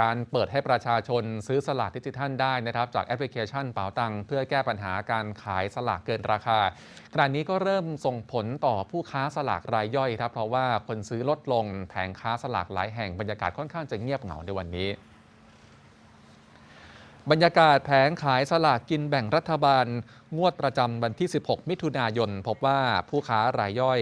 การเปิดให้ประชาชนซื้อสลากดิจิทัลได้นะครับจากแอปพลิเคชันเป๋าตังเพื่อแก้ปัญหาการขายสลากเกินราคาขณะนี้ก็เริ่มส่งผลต่อผู้ค้าสลากรายย่อยครับเพราะว่าคนซื้อลดลงแผงค้าสลากหลายแห่งบรรยากาศค่อนข้างจะเงียบเหงาในวันนี้ บรรยากาศแผงขายสลากกินแบ่งรัฐบาล งวดประจำวันที่ 16 มิถุนายน พบว่าผู้ค้ารายย่อย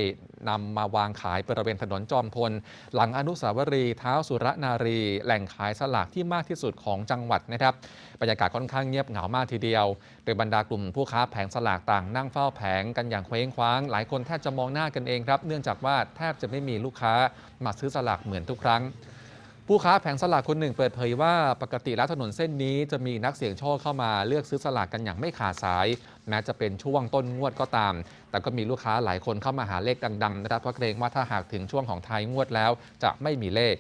นำมาวางขายบริเวณถนนจอมพล หลังอนุสาวรีย์เท้าสุรนารี แหล่งขายสลากที่มากที่สุดของจังหวัดนะครับบรรยากาศค่อนข้างเงียบเหงามากทีเดียว โดยบรรดากลุ่มผู้ค้าแผงสลากต่างนั่งเฝ้าแผงกันอย่างเคว้งคว้าง หลายคนแทบจะมองหน้ากันเองครับ เนื่องจากว่าแทบจะไม่มีลูกค้ามาซื้อสลากเหมือนทุกครั้ง ผู้ค้าแผงสลากคนหนึ่งเปิดเผยว่าปกติแล้วถนนเส้นนี้จะมีนักเสี่ยงโชคเข้ามาเลือกซื้อสลากกันอย่างไม่ขาดสาย แม้จะเป็นช่วงต้นงวดก็ตาม แต่ก็มีลูกค้าหลายคนเข้ามาหาเลขดังๆนะครับเพราะเกรงว่าถ้าหากถึงช่วงของท้ายงวดแล้วจะไม่มีเลข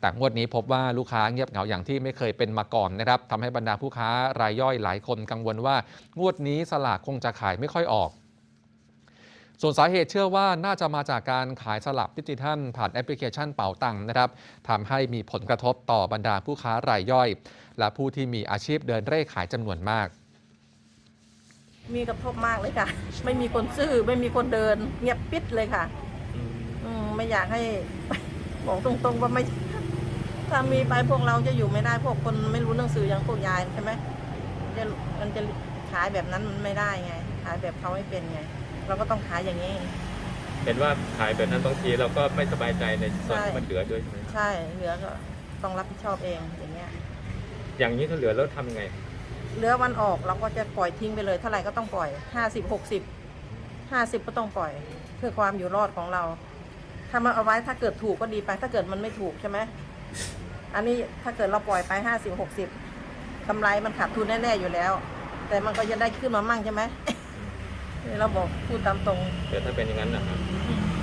แต่งวดนี้พบว่าลูกค้าเงียบเหงาอย่างที่ไม่เคยเป็นมาก่อนนะครับทำให้บรรดาผู้ค้ารายย่อยหลายคนกังวลว่า งวดนี้สลากคงจะขายไม่ค่อยออก ส่วนสาเหตุเชื่อว่าน่าจะมาจากการขายสลับดิจิทัลผ่านแอปพลิเคชันเป๋าตังค์นะครับทำให้มีผลกระทบต่อบรรดาผู้ค้ารายย่อย และผู้ที่มีอาชีพเดินเร่ขายจำนวนมาก มีกระทบมากเลยค่ะ ไม่มีคนซื้อไม่มีคนเดิน เงียบปิดเลยค่ะอืมไม่อยากให้ บอกตรงๆว่าไม่ถ้ามีไปพวกเราจะอยู่ไม่ได้พวกคนไม่รู้หนังสืออย่างพวกยายใช่ไหมจะมันจะขายแบบนั้นมันไม่ได้ไง ขายแบบเขาไม่เป็นไง เราก็ต้องขายอย่างนี้ เห็นว่าขายแบบนั้นบางทีเราก็ไม่สบายใจในส่วนที่มันเหลือด้วยใช่ไหมใช่เหลือก็ต้องรับผิดชอบเองอย่างเงี้ย อย่างนี้ถ้าเหลือแล้วทำยังไง เหลือวันออกเราก็จะปล่อยทิ้งไปเลยเท่าไหร่ก็ต้องปล่อยห้าสิบหกสิบห้าสิบก็ต้องปล่อย เพื่อความอยู่รอดของเราถ้ามันเอาไว้ถ้าเกิดถูกก็ดีไป ถ้าเกิดมันไม่ถูกใช่ไหมอันนี้ถ้าเกิดเราปล่อยไปห้าสิบหกสิบกำไรมันขาดทุนแน่ๆอยู่แล้ว แต่มันก็จะได้ขึ้นมามั่งใช่ไหมนี่ เราบอกพูดตามตรงเดี๋ยวถ้าเป็นอย่างนั้นนะครับ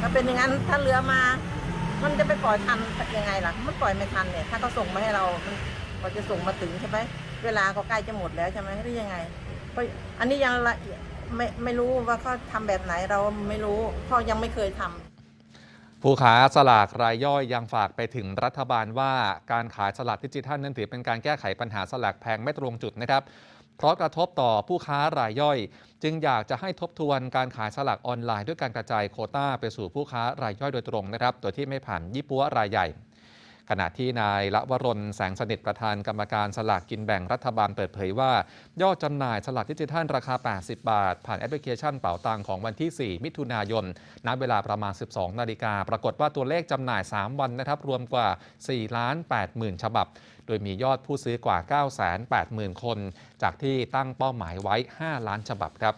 ถ้าเป็นอย่างนั้นถ้าเรือมา มันจะไปปล่อยทันยังไงล่ะ มันปล่อยไม่ทันเนี่ย ถ้าเขาส่งมาให้เรามันกว่าจะส่งมาถึงใช่ไหมเวลาก็ใกล้จะหมดแล้วใช่ไหมหรือยังไงเพราะอันนี้ยังละเอียดไม่ไม่รู้ว่าเขาทำแบบไหนเราไม่รู้เพราะยังไม่เคยทำผู้ค้าสลากรายย่อยยังฝากไปถึงรัฐบาลว่าการขายสลากดิจิทัลนั้นถือเป็นการแก้ไขปัญหาสลากแพงไม่ตรงจุดนะครับ เพราะกระทบต่อผู้ค้ารายย่อย จึงอยากจะให้ทบทวนการขายสลากออนไลน์ด้วยการกระจายโคต้าไปสู่ผู้ค้ารายย่อยโดยตรงนะครับ โดยที่ไม่ผ่านยี่ปัวรายใหญ่ ขณะที่นายละวรนแสงสนิทประธานกรรมการสลากกินแบ่งรัฐบาลเปิดเผยว่า ยอดจำหน่ายสลากดิจิทัลราคา 80 บาท ผ่านแอปพลิเคชันเป๋าตังของวันที่ 4 มิถุนายนณเวลาประมาณ 12 นาฬิกา ปรากฏว่าตัวเลขจำหน่าย 3 วันนะครับรวมกว่า4ล้าน8หมื่นฉบับ โดยมียอดผู้ซื้อกว่า 9 8 0 0 0 0 คน จากที่ตั้งเป้าหมายไว้ 5 ล้านฉบับครับ